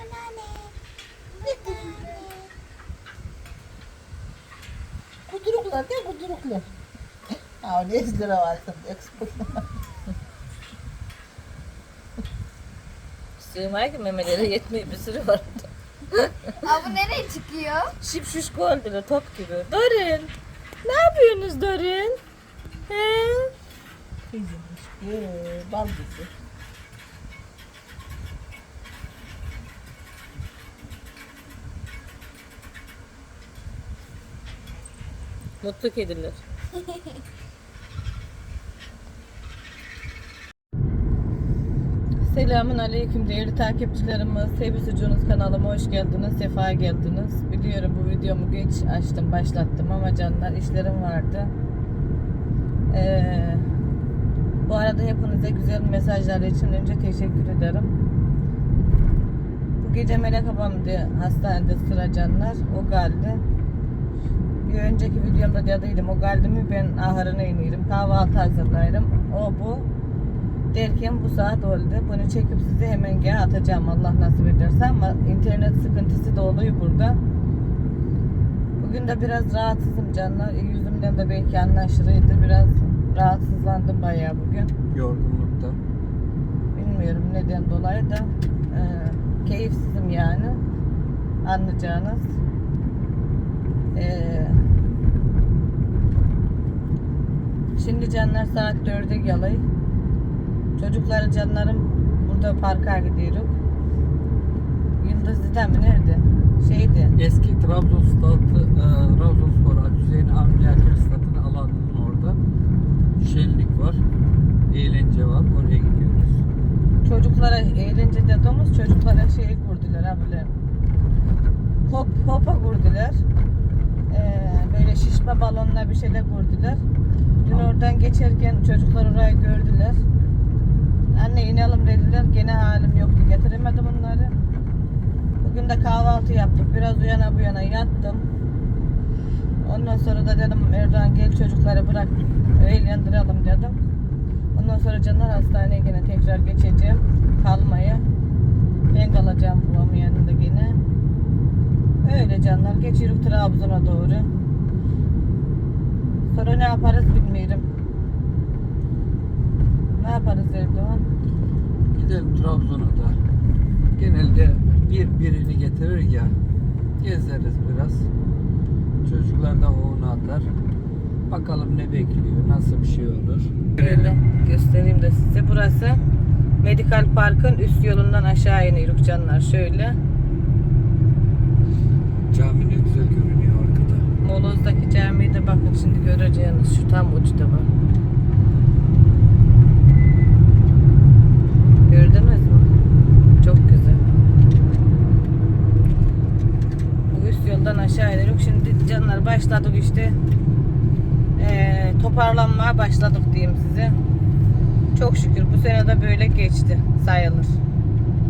Anneanne. Anneanne. Kuduruklar değil mi? Kuduruklar. Ha, ne lira var şimdi? Expo. Sığmaya ki memelere yetmiyor bir sürü var. Aa bu nereye çıkıyor? Şip şiş oldular top gibi. Dorin. Ne yapıyorsunuz Dorin? He? Kızmış. Ee, bal dizi. Mutlu kediler. Selamun Aleyküm değerli takipçilerimiz. Sevgi Sucuğunuz kanalıma hoş geldiniz, sefa geldiniz. Biliyorum bu videomu geç açtım, başlattım ama canlar işlerim vardı. Ee, bu arada hepinize güzel mesajlar için önce teşekkür ederim. Bu gece Melek abamdı hastanede sıra canlar. O geldi. Bir önceki videomda dediydim o geldi mi ben ahırına iniyorum. Kahvaltı hazırlarım. O bu. Derken bu saat oldu. Bunu çekip size hemen gene atacağım Allah nasip ederse ama internet sıkıntısı da oluyor burada. Bugün de biraz rahatsızım canlar. Yüzümden de belki anlaşılıydı. Biraz rahatsızlandım bayağı bugün. Yorgunluktan. Bilmiyorum neden dolayı da e, keyifsizim yani. Anlayacağınız. E, şimdi canlar saat 4'e geliyor. Çocukları canlarım burada parka gidiyoruz. Yıldız Didem mi nerede? Şeydi. Eski Trabzonspor, e, Trabzonspor Hüseyin Avni Yakır Stadı'nın alanının orada şenlik var. Eğlence var. Oraya gidiyoruz. Çocuklara eğlence dediğimiz çocuklara şey kurdular abiler. Hop hopa kurdular. Ee, böyle şişme balonla bir şeyler kurdular. Dün oradan geçerken çocuklar orayı gördüler. Anne inelim dediler. Gene halim yoktu. Getiremedim bunları. Bugün de kahvaltı yaptık. Biraz uyana bu yana yattım. Ondan sonra da dedim Erdoğan gel çocukları bırak eğlendirelim dedim. Ondan sonra canlar hastaneye yine tekrar geçeceğim. Kalmaya. Ben kalacağım babamın yanında yine. Öyle canlar. Geçiyoruz Trabzon'a doğru. Sonra ne yaparız bilmiyorum. Ne yaparız Erdoğan? Gidelim Trabzon'a da. Genelde bir birini getirir ya. Gezeriz biraz. Çocuklar da onu atar. Bakalım ne bekliyor, nasıl bir şey olur. Böyle göstereyim de size. Burası Medikal Park'ın üst yolundan aşağı iniyoruz canlar. Şöyle. Cami ne güzel görünüyor arkada. Moloz'daki camiyi de bakın şimdi göreceğiniz şu tam uçta bak. Gördünüz mü? Çok güzel. Bu üst yoldan aşağı iniyoruz. Şimdi canlar başladık işte. Ee, toparlanmaya başladık diyeyim size. Çok şükür bu sene de böyle geçti sayılır.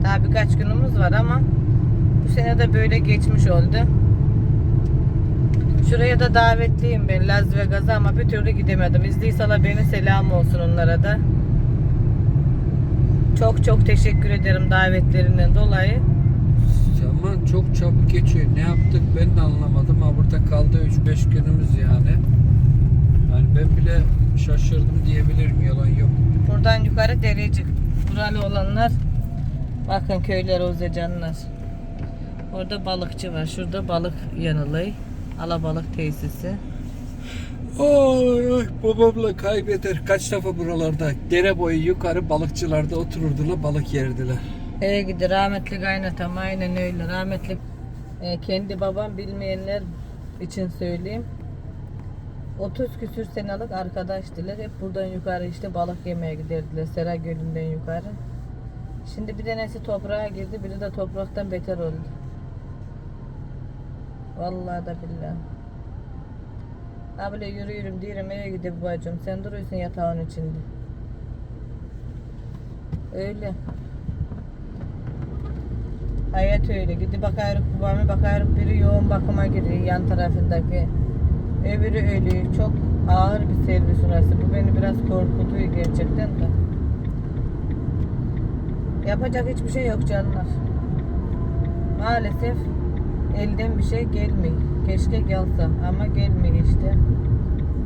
Daha birkaç günümüz var ama bu sene de böyle geçmiş oldu. Şuraya da davetliyim ben Las Vegas'a ama bir türlü gidemedim. İzdiysalar beni selam olsun onlara da. Çok çok teşekkür ederim davetlerinden dolayı. Zaman çok çabuk geçiyor. Ne yaptık ben de anlamadım. Ha burada kaldı 3-5 günümüz yani. Yani ben bile şaşırdım diyebilirim. Yalan yok. Buradan yukarı Derecik. Buralı olanlar bakın köyler Ozecanlar. Orada balıkçı var. Şurada balık yanılayı. Alabalık tesisi. Ay, ay babamla kaybeder. Kaç defa buralarda dere boyu yukarı balıkçılarda otururdular balık yerdiler. Eve gidi rahmetli kaynatam aynen öyle. Rahmetli e, kendi babam bilmeyenler için söyleyeyim. 30 küsür senelik arkadaştılar. Hep buradan yukarı işte balık yemeye giderdiler. Sera Gölü'nden yukarı. Şimdi bir tanesi toprağa girdi. Biri de topraktan beter oldu. Vallahi da billahi. Abla yürüyorum diyorum eve gidip bacım. Sen duruyorsun yatağın içinde. Öyle. Hayat öyle. Gidip bakıyoruz babama bakıyoruz biri yoğun bakıma giriyor yan tarafındaki. Öbürü ölüyor. Çok ağır bir servis orası. Bu beni biraz korkutuyor gerçekten de. Yapacak hiçbir şey yok canlar. maalesef elden bir şey gelmiyor. Keşke gelse ama gelmiyor işte.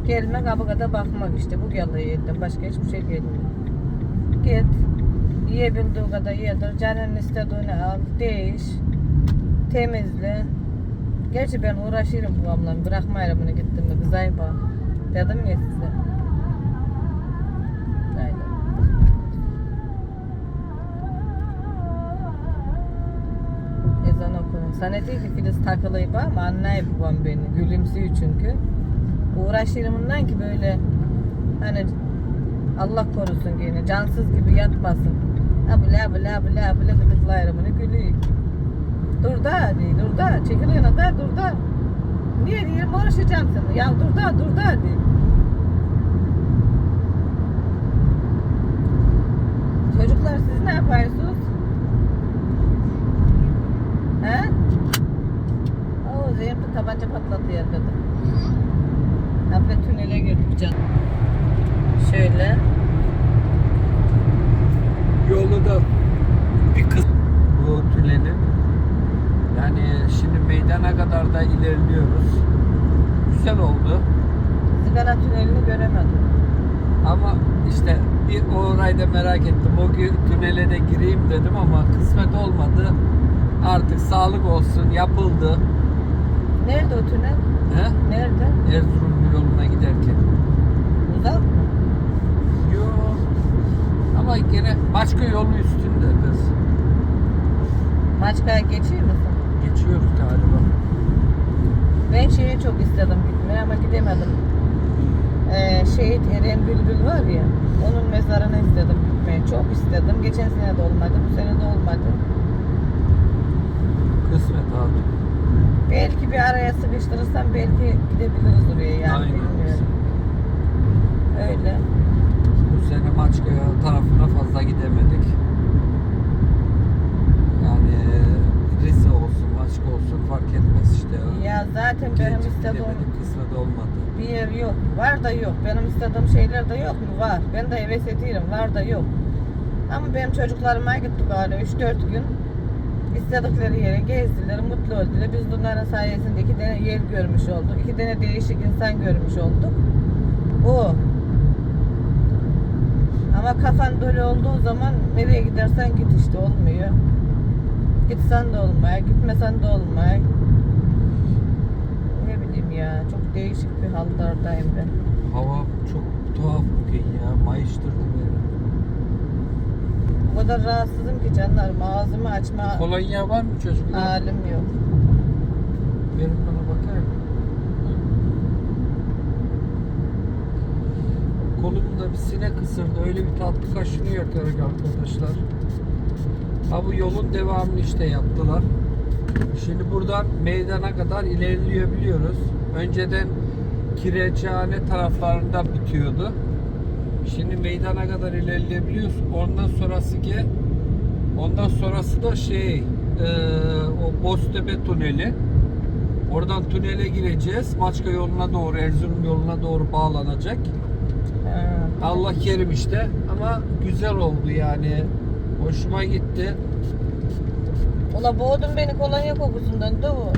Gelmek abakada bakmak işte bu geliyor elden. Başka hiçbir şey gelmiyor. Git. Yiyebildiğin kadar yedir. Canın istediğini al. Değiş. Temizle. Gerçi ben uğraşırım babamla. Bırakmayırım bunu gittim mi. Kızay bak. Dedim ya size. Sana değil ki Filiz takılıyım ama anlayıp babam beni. Gülümsüyor çünkü. Uğraşırım bundan ki böyle hani Allah korusun gene cansız gibi yatmasın. Abla abla abla abla gıdıklayırım onu gülüyor. Dur da diye dur da çekil yana da dur da. Niye diye uğraşacağım seni. Ya dur da dur da diye. Çocuklar siz ne yapıyorsunuz? He? De tabanca patlatıyor dedi. Abla tünele girdik can. Şöyle. Yolu da bir kız bu tünelin. Yani şimdi meydana kadar da ilerliyoruz. Güzel oldu. Zigara tünelini göremedim. Ama işte bir orayı da merak ettim. O gün tünele de gireyim dedim ama kısmet olmadı. Artık sağlık olsun yapıldı. Nerede o tünel? He? Nerede? Erzurum yoluna giderken. Uzak mı? Yo. Ama gene başka yolu üstünde kız. Maçkaya geçiyor musun? Geçiyoruz galiba. Ben şeye çok istedim gitmeye ama gidemedim. Ee, şehit Eren Bülbül var ya, onun mezarına istedim gitmeyi. Çok istedim. Geçen sene de olmadı, bu sene de olmadı. Kısmet abi. Belki bir araya sıkıştırırsam belki gidebiliriz oraya yani Aynen. bilmiyorum. Öyle. Bu sene Maçkaya tarafına fazla gidemedik. Yani Rize olsun, Maçka olsun fark etmez işte. Ya zaten benim Gelecek istediğim kısmet olmadı. bir yer yok. Var da yok. Benim istediğim şeyler de yok mu? Var. Ben de heves ediyorum. Var da yok. Ama benim çocuklarıma gittik hala 3-4 gün. İstedikleri yere gezdiler, mutlu oldular. Biz bunların sayesinde iki tane yer görmüş olduk. iki tane değişik insan görmüş olduk. O. Ama kafan dolu olduğu zaman nereye gidersen git işte olmuyor. Gitsen de olmuyor, gitmesen de olmuyor. Ne bileyim ya, çok değişik bir haldardayım ben. Hava çok tuhaf bugün ya. Mayıştırdı. O kadar rahatsızım ki canlarım ağzımı açma Kolonya var mı çocuklar? halim yok. Verin bana bakayım. Kolumda bir sinek ısırdı. Öyle bir tatlı kaşınıyor yakarak arkadaşlar. Ha bu yolun devamını işte yaptılar. Şimdi buradan meydana kadar ilerleyebiliyoruz. Önceden Kireçhane taraflarında bitiyordu. Şimdi meydana kadar ilerleyebiliyoruz. Ondan sonrası ki ondan sonrası da şey eee, o Boztepe tüneli. Oradan tünele gireceğiz. Maçka yoluna doğru, Erzurum yoluna doğru bağlanacak. Ha. Allah kerim işte. Ama güzel oldu yani. Hoşuma gitti. Ula boğdun beni kolonya kokusundan da o.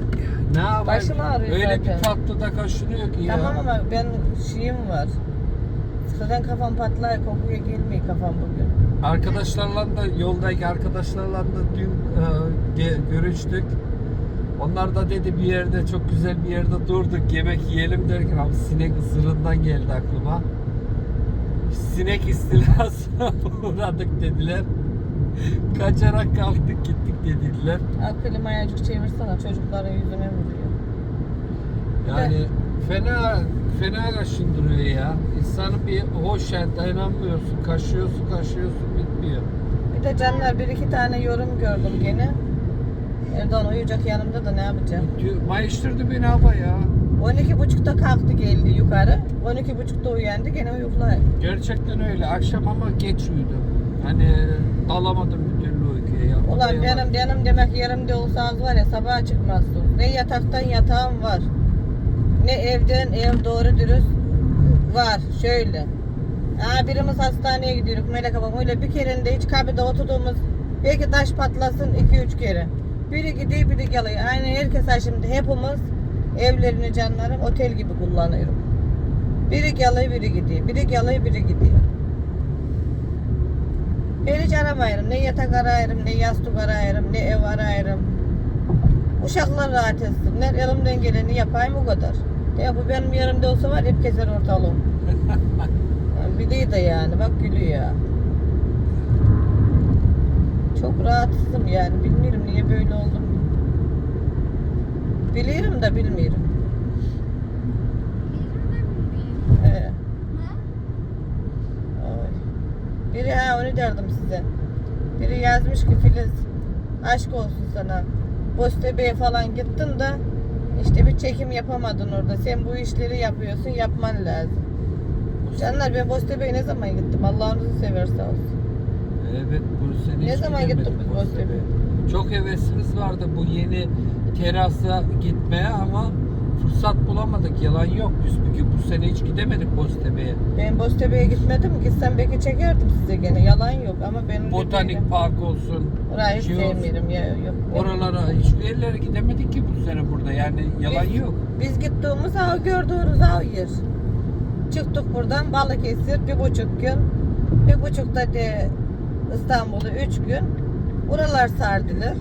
Ne yapayım? Başım ağrıyor Öyle zaten. bir tatlı da kaşınıyor ki ya. Tamam ama ben şeyim var. Zaten kafam patlıyor, kokuya gelmiyor kafam bugün. Arkadaşlarla da yoldaki arkadaşlarla da dün e, görüştük. Onlar da dedi bir yerde çok güzel bir yerde durduk yemek yiyelim derken abi sinek ısırığından geldi aklıma. Sinek istilasına uğradık dediler. Kaçarak kalktık gittik dediler. Al klimayı azıcık çevirsene çocukların yüzüne vuruyor. Yani fena fena kaşındırıyor ya. İnsanın bir hoş yani dayanamıyorsun. Kaşıyorsun kaşıyorsun bitmiyor. Bir de canlar bir iki tane yorum gördüm gene. Erdoğan uyuyacak yanımda da ne yapacağım? Diyor, Mayıştırdı beni hava ya. 12.30'da kalktı geldi yukarı. 12.30'da uyandı gene uyuklar. Gerçekten öyle. Akşam ama geç uyudum. Hani dalamadım bir türlü uykuya. ya. Ulan yalan. benim benim demek yerimde olsanız var ya sabaha çıkmazdım. Ne yataktan yatağım var. Ne evden ev doğru dürüst var. Şöyle. Aa, birimiz hastaneye gidiyoruz Melek abam. Öyle bir kerinde hiç kabide oturduğumuz belki taş patlasın 2-3 kere. Biri gidiyor biri geliyor. Aynı herkes şimdi hepimiz evlerini canlarım otel gibi kullanıyorum. Biri geliyor biri gidiyor. Biri geliyor biri gidiyor. Ben hiç aramayırım. Ne yatak arayırım, ne yastık arayırım, ne ev arayırım. Uşaklar rahat etsinler. Elimden geleni yapayım o kadar. Ya bu benim yerimde olsa var hep keser ortalığım. Yani biliyor da yani bak gülüyor. Çok rahatsızım yani bilmiyorum niye böyle oldum. Biliyorum da bilmiyorum. Ee. Biri ha onu derdim size. Biri yazmış ki Filiz aşk olsun sana. Boztepe'ye falan gittin de işte bir çekim yapamadın orada. Sen bu işleri yapıyorsun yapman lazım. Canlar ben Boztepe'ye ne zaman gittim? Allah'ınızı severse olsun. Evet bu sene Ne hiç zaman gidemedik gittik biz Boztepe'ye. Boztepe'ye? Çok hevesimiz vardı bu yeni terasa gitmeye ama fırsat bulamadık. Yalan yok. Biz bugün bu sene hiç gidemedik Boztepe'ye. Ben Boztepe'ye gitmedim. Gitsem belki çekerdim size gene. Yalan yok ama ben öyle değilim. Botanik park olsun. Orayı hiç şey sevmiyorum ya yok. Oralara hiçbir yerlere gidemedik ki bu sene burada. Yani yalan Biz- yok. Biz gittiğimiz av gördüğümüz av yer. Çıktık buradan Balıkesir bir buçuk gün. Bir buçukta de İstanbul'da üç gün. Buralar sardılar.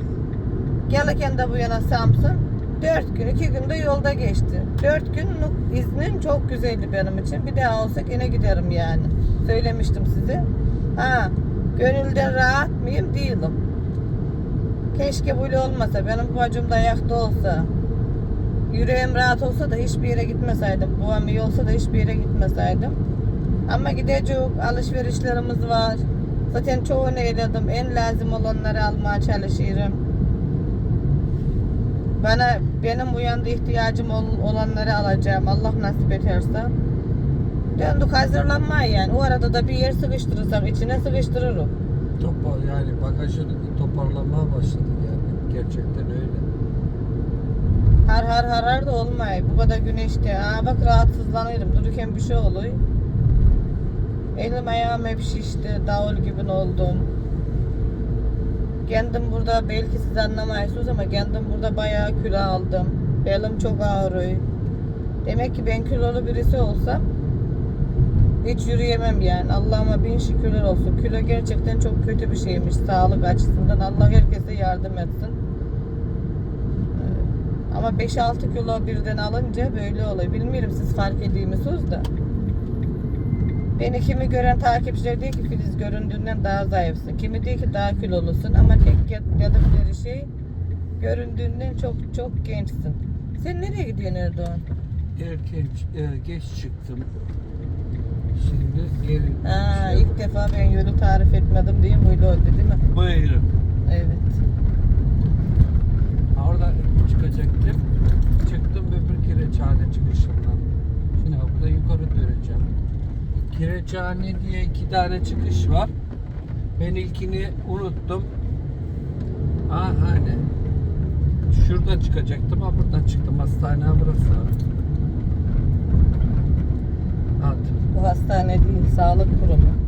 Gelirken de bu yana Samsun. Dört gün, iki günde yolda geçti. Dört günlük iznim çok güzeldi benim için. Bir daha olsak yine giderim yani. Söylemiştim size. Ha, gönülden rahat mıyım? Değilim. Keşke böyle olmasa. Benim bacım da ayakta olsa. Yüreğim rahat olsa da hiçbir yere gitmeseydim. Babam iyi olsa da hiçbir yere gitmeseydim. Ama gidecek alışverişlerimiz var. Zaten çoğunu eyledim. En lazım olanları almaya çalışıyorum. Bana benim bu yanda ihtiyacım ol- olanları alacağım. Allah nasip ederse. Döndük hazırlanmaya yani. O arada da bir yer sıkıştırırsam içine sıkıştırırım. Topa, yani bagajı toparlamaya başladık yani. Gerçekten öyle. Har har harar da olmuyor. Bu kadar güneşte. Aa bak rahatsızlanıyorum. Dururken bir şey oluyor. Elim ayağım hep şişti. Davul gibi oldum. Kendim burada belki siz anlamayısınız ama kendim burada bayağı kilo aldım. Belim çok ağrıyor. Demek ki ben kilolu birisi olsam hiç yürüyemem yani. Allah'ıma bin şükürler olsun. Kilo gerçekten çok kötü bir şeymiş sağlık açısından. Allah herkese yardım etsin. Ee, Ama 5-6 kilo birden alınca böyle oluyor. Bilmiyorum siz fark ediyor musunuz da. Beni kimi gören takipçiler diyor ki Filiz göründüğünden daha zayıfsın. Kimi diyor ki daha kilolusun ama tek dedikleri şey göründüğünden çok çok gençsin. Sen nereye gidiyorsun Erdoğan? Erken, e, geç çıktım. Şimdi geri... Şey- ilk defa ben yolu tarif etmedim diye böyle oldu değil mi? Buyurun. Evet. Orada çıkacaktım. Çıktım öbür Kireçhane çıkışından. Şimdi burada yukarı döneceğim. Kireçhane diye iki tane çıkış var. Ben ilkini unuttum. Aa hani. Şurada çıkacaktım ama buradan çıktım. Hastane burası. At. Bu hastane değil, sağlık kurumu.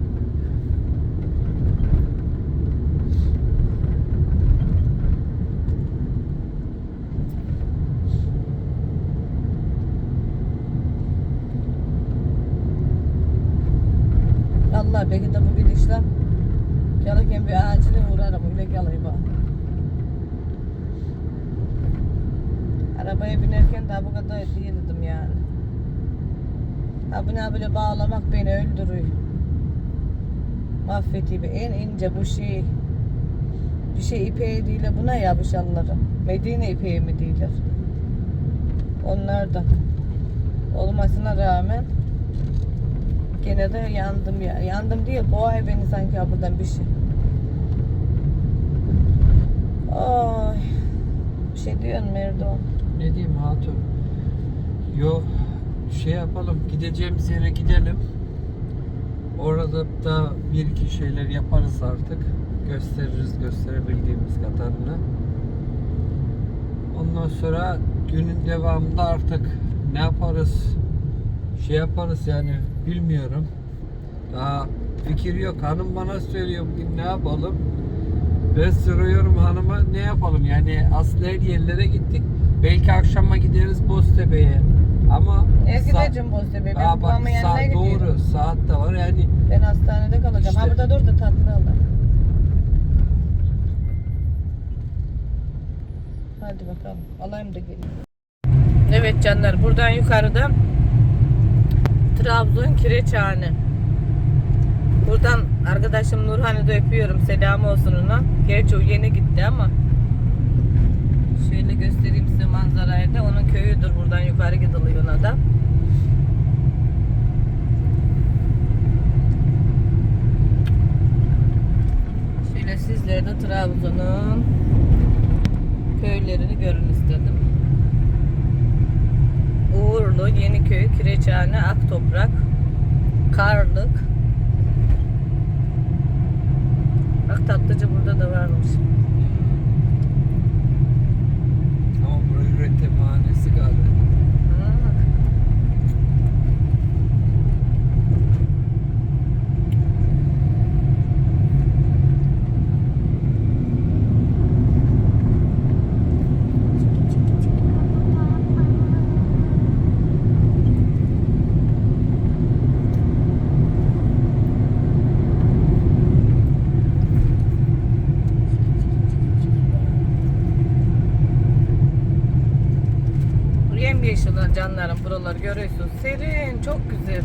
Allah belki de bu gidişle gelirken bir acile uğrarım öyle geleyim bak. Arabaya binerken daha bu kadar değildim yani. Ha buna böyle bağlamak beni öldürüyor. Mahvetiyor. En ince bu şey. Bir şey ipeği değil buna yapışanları. Medine ipeği mi değiller? Onlar da olmasına rağmen gene de yandım ya. Yandım değil boğay beni sanki buradan bir şey. Ay. Bir şey diyorsun Merdo. Ne diyeyim hatun? Yo şey yapalım gideceğimiz yere gidelim. Orada da bir iki şeyler yaparız artık. Gösteririz gösterebildiğimiz kadarını. Ondan sonra günün devamında artık ne yaparız? Şey yaparız yani bilmiyorum. Daha fikir yok. Hanım bana söylüyor bugün ne yapalım? Ben soruyorum hanıma ne yapalım yani aslında her yerlere gittik. Belki akşama gideriz Boztepe'ye. Ama E gideceğim Boztepe'ye. Ben babamın yanına saat gidiyorum. doğru saat de var yani Ben hastanede kalacağım. Ha İşte. burada dur da tatlı al. Hadi bakalım. Alayım da geleyim. Evet canlar buradan yukarıda Trabzon Kireçhane. Buradan arkadaşım Nurhan'ı da öpüyorum. Selam olsun ona. Gerçi o yeni gitti ama şöyle göstereyim size manzarayı da. Onun köyüdür. Buradan yukarı gidiliyor ona da. Şöyle sizlere de Trabzon'un köylerini görün istedim. Uğurlu, Yeniköy, Kireçhane, Aktoprak, Karlık. Bak tatlıcı burada da varmış. ama burası üretimhanesi galiba. Ha. Yemyeşil buralar görüyorsunuz. Serin, çok güzel.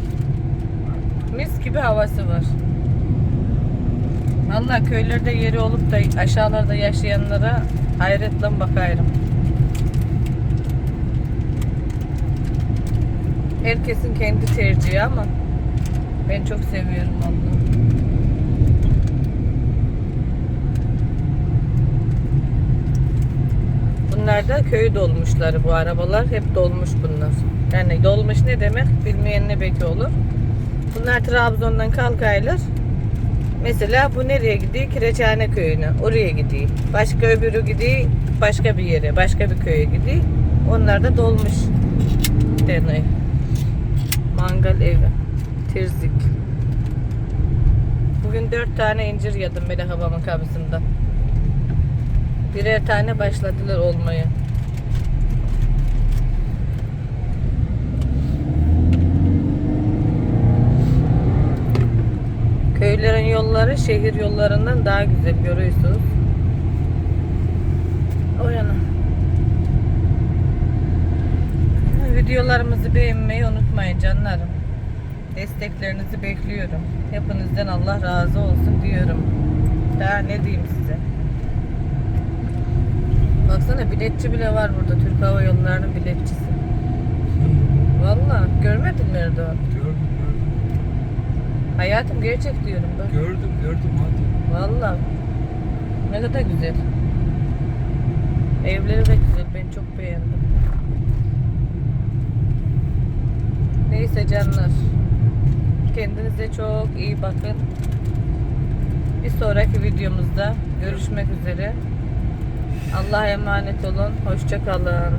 Mis gibi havası var. Vallahi köylerde yeri olup da aşağılarda yaşayanlara hayretle bakıyorum. Herkesin kendi tercihi ama ben çok seviyorum vallahi. Bunlar da köy dolmuşları bu arabalar. Hep dolmuş bunlar. Yani dolmuş ne demek bilmeyen ne belki olur. Bunlar Trabzon'dan kalkaylar. Mesela bu nereye gidiyor? Kireçhane köyüne. Oraya gidiyor. Başka öbürü gidiyor başka bir yere. Başka bir köye gidiyor. Onlar da dolmuş deniyor. Mangal evi. Tirzik. Bugün dört tane incir yedim böyle babamın kapısında. Birer tane başladılar olmaya. Şehir yollarından daha güzel görüyorsunuz. O yana. Videolarımızı beğenmeyi unutmayın canlarım. Desteklerinizi bekliyorum. Hepinizden Allah razı olsun diyorum. Daha ne diyeyim size. Baksana biletçi bile var burada. Türk Hava Yolları'nın biletçisi. Valla görmedin mi Erdoğan? Gördüm. Hayatım gerçek diyorum bak. Gördüm gördüm hadi. Valla. Ne kadar güzel. Evleri de güzel. Ben çok beğendim. Neyse canlar. Kendinize çok iyi bakın. Bir sonraki videomuzda görüşmek üzere. Allah'a emanet olun. Hoşça kalın.